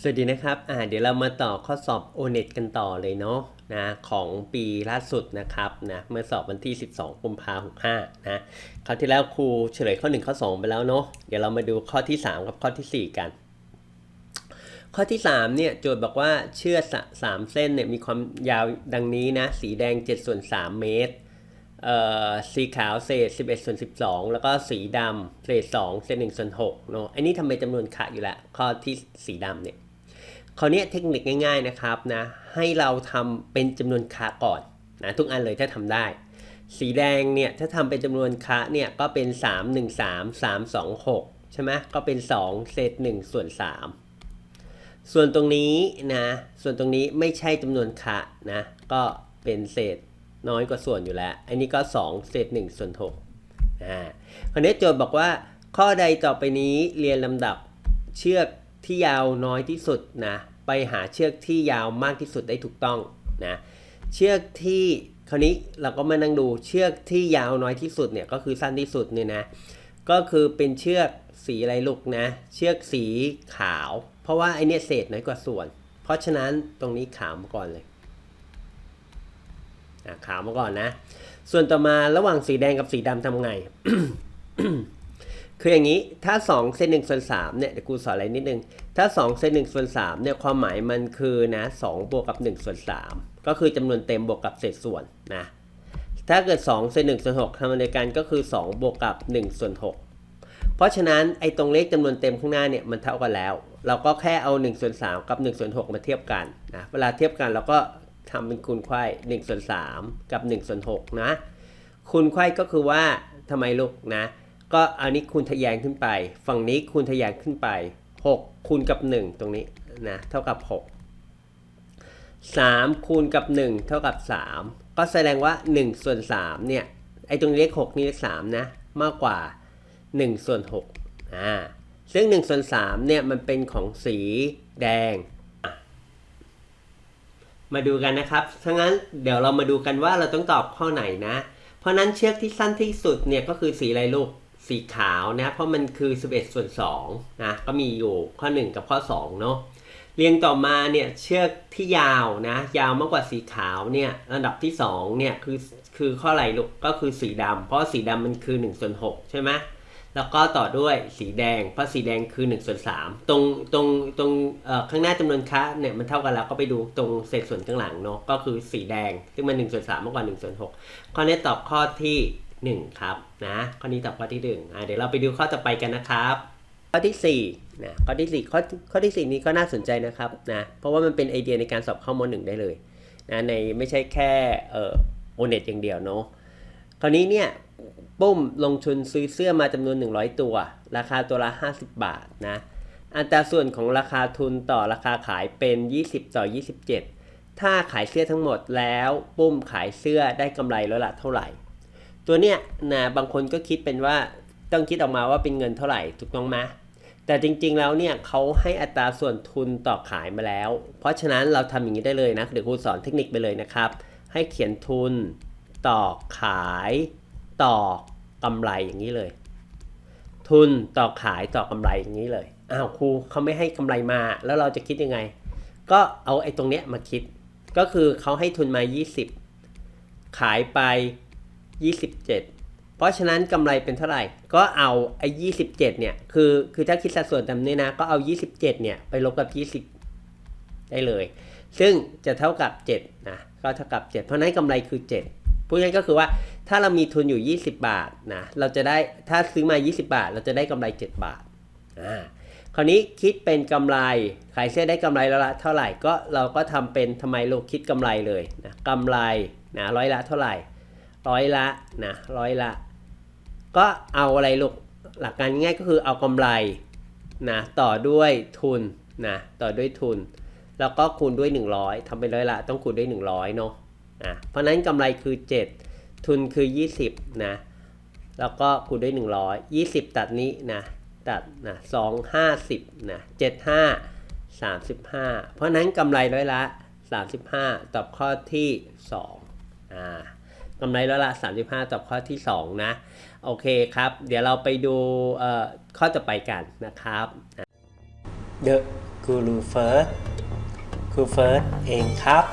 สวัสดีนะครับอ่าเดี๋ยวเรามาต่อข้อสอบ o n e t กันต่อเลยเนาะนะของปีล่าสุดนะครับนะเมื่อสอบวันที่ 12กุมภาพันธ์65นะคราวที่แล้วครูเฉลยข้อ 1 ข้อ 2 ไปแล้วเนาะเดี๋ยวเรามาดูข้อที่ 3 กับข้อทีสี่4 กัน ข้อที่3เนี่ยโจทย์บอกว่าเชือกสามเส้นเนี่ยมีความยาวดังนี้นะสีแดง7ส่วน3เมตรเอ่อสีขาวเศษ 11ส่วน12 แล้วก็สีดำเศษ2เศษ1ส่วน6เนาะอันนี้ทำเป็นจำนวนคะอยู่ล้วข้อที่สีดำเนี่ย คราวนี้เทคนิคง่าย ๆนะครับนะให้เราทำเป็นจำนวนคะก่อนนะทุกอันเลยถ้าทำได้ สีแดงเนี่ยถ้าทำเป็นจำนวนคะเนี่ยก็เป็น 3 1 3 3 2 6 ใช่ไหมก็เป็น 2 เศษ1ส่วน 3 ส่วนตรงนี้นะส่วนตรงนี้ไม่ใช่จำนวนคะนะก็เป็นเศษน้อยกว่าส่วนอยู่แล้ว อันนี้ก็ 2 เศษ1ส่วน6อ่าคราวนี้โจทย์บอกว่าข้อใดต่อไปนี้เรียนลำดับเชือก ที่ยาวน้อยที่สุดนะไปหาเชือกที่ยาวมากที่สุดได้ถูกต้องนะเชือกที่คราวนี้เราก็มานั่งดูเชือกที่ยาวน้อยที่สุดเนี่ยก็คือสั้นที่สุดเนี่ยนะก็คือเป็นเชือกสีอะไรลูกนะ เชือกสีขาว เพราะว่าไอเนี่ยเศษน้อยกว่าส่วน เพราะฉะนั้นตรงนี้ขาวมาก่อนเลยอะขาวมาก่อนนะ ส่วนต่อมาระหว่างสีแดงกับสีดำทำไง คืออย่างนี้ถ้า2เซนหนึ่งส่วนสามเนี่ยเดี๋ยวกูสอนอะไรนิดนึง ถ้า2เซนหนึ่งส่วนสามเนี่ยความหมายมันคือนะ2บวกกับ1ส่วน3ก็คือจำนวนเต็มบวกกับเศษส่วนนะถ้าเกิด2เซนหนึ่งส่วน6ทำในการก็คือ 2 บวกกับ1ส่วน6เพราะฉะนั้นไอ้ตรงเลขจำนวนเต็มข้างหน้าเนี่ยมันเท่ากันแล้ว เราก็แค่เอา1ส่วน3กับ1ส่วน6มาเทียบกันนะเวลาเทียบกันเราก็ทำเป็นคูณไขว้1ส่วน3กับ1ส่วน6นะคูณไขว้ก็คือว่าทำไมลูกนะ ก็อันนี้คูณทะแยงขึ้นไป ฝั่งนี้คูณทะแยงขึ้นไป 6 คูณกับ 1 ตรงนี้นะเท่ากับ 6 3 คูณกับ 1 เท่ากับ 3 ก็แสดงว่า 1 ส่วน3เนี่ยไอ้ตรงนี้เลข6นี่เลข3นะมากกว่า 1 ส่วน6อ่าซึ่ง 1 ส่วน3เนี่ยมันเป็นของสีแดง มาดูกันนะครับถ้างั้นเดี๋ยวเรามาดูกันว่าเราต้องตอบข้อไหนนะ เพราะนั้นเชือกที่สั้นที่สุดเนี่ยก็คือสีอะไรลูก สีขาวนะเพราะมันคือ 11 ส่วน2นะก็มีอยู่ข้อ 1 กับข้อ2เนาะเรียงต่อมาเนี่ยเชือกที่ยาวนะยาวมากกว่าสีขาวเนี่ยระดับที่2เนี่ยคือคือข้ออะไรลูกก็คือสีดำเพราะสีดำมันคือ1ส่วน6ใช่ไหมแล้วก็ต่อด้วยสีแดง เพราะสีแดงคือ1ส่วน3ตรงตรงตรงข้างหน้าจำนวนคะเนี่ยมันเท่ากันแล้วก็ไปดูตรงเศษส่วนข้างหลังเนาะก็คือสีแดงซึ่งมัน1ส่วน3มากกว่า1ส่วน6ข้อนี้ตอบข้อที่ 1 ครับนะข้อนี้ตอบข้อที่1อะเดี๋ยวเราไปดูข้อต่อไปกันนะครับ ข้อที่4นะข้อที่4ข้อข้อที่ 4 นี้ก็น่าสนใจนะครับนะเพราะว่ามันเป็นไอเดียในการสอบข้ามหนึ่งได้เลยนะในไม่ใช่แค่เอ่อโอเน็ตอย่างเดียวเนาะคราวนี้เนี่ยปุ้มลงทุนซื้อเสื้อมาจำนวน 100 ตัว ราคาตัวละ 50 บาทนะอัตราส่วนของราคาทุนต่อราคาขายเป็น 20 ต่อ 27 ถ้าขายเสื้อทั้งหมดแล้วปุ้มขายเสื้อได้กำไรแล้วละเท่าไหร่ ตัวเนี้ยนะบางคนก็คิดเป็นว่าต้องคิดออกมาว่าเป็นเงินเท่าไหร่ถูกต้องไหมแต่จริงๆแล้วเนี่ยเขาให้อัตราส่วนทุนต่อขายมาแล้ว เพราะฉะนั้นเราทำอย่างนี้ได้เลยนะเดี๋ยวครูสอนเทคนิคไปเลยนะครับ ให้เขียนทุนต่อขายต่อกำไรอย่างนี้เลย ทุนต่อขายต่อกำไรอย่างนี้เลยอ้าวครูเขาไม่ให้กำไรมาแล้วเราจะคิดยังไง ก็เอาไอ้ตรงเนี้ยมาคิด ก็คือเขาให้ทุนมา 20 ขายไป 27 เพราะฉะนั้นกำไรเป็นเท่าไหร่ ก็เอาไอ้27เนี่ย คือคือถ้าคิดสัดส่วนตามนี้นะ ก็เอา 27เนี่ยไปลบกับ 20 ได้เลย ซึ่งจะเท่ากับ7นะก็เท่ากับ 7 เพราะนั้นกำไรคือ 7 พูดง่ายก็คือว่าถ้าเรามีทุนอยู่ 20 บาทนะเราจะได้ถ้าซื้อมา 20 บาท เราจะได้กำไร 7 บาทอ่าคราวนี้คิดเป็นกำไรขายเสื้อได้กำไรแล้วละเท่าไหร่ก็เราก็ทำเป็นทำไมลูกคิดกำไรเลยนะกำไรนะร้อยละเท่าไหร่ ร้อยละนะร้อยละ ก็เอาอะไรลูกหลักการง่ายก็คือเอากำไรนะต่อด้วยทุนนะต่อด้วยทุน แล้วก็คูณด้วย 100ทำเป็นร้อยละต้องคูณด้วย 100เนาะอะเพราะฉะนั้นกำไรคือ 7 ทุนคือ 20นะแล้วก็คูณด้วย 100 20 ตัดนี้นะตัดนะ2 50นะ75 35เพราะฉะนั้นกำไรร้อยละ35ตอบข้อที่2อ่า กำไรร้อยละ 35 ต่อข้อที่ 2 นะ โอเคครับ เดี๋ยวเราไปดูข้อต่อไปกันนะครับ The Guru First ครูเฟิร์สเองครับ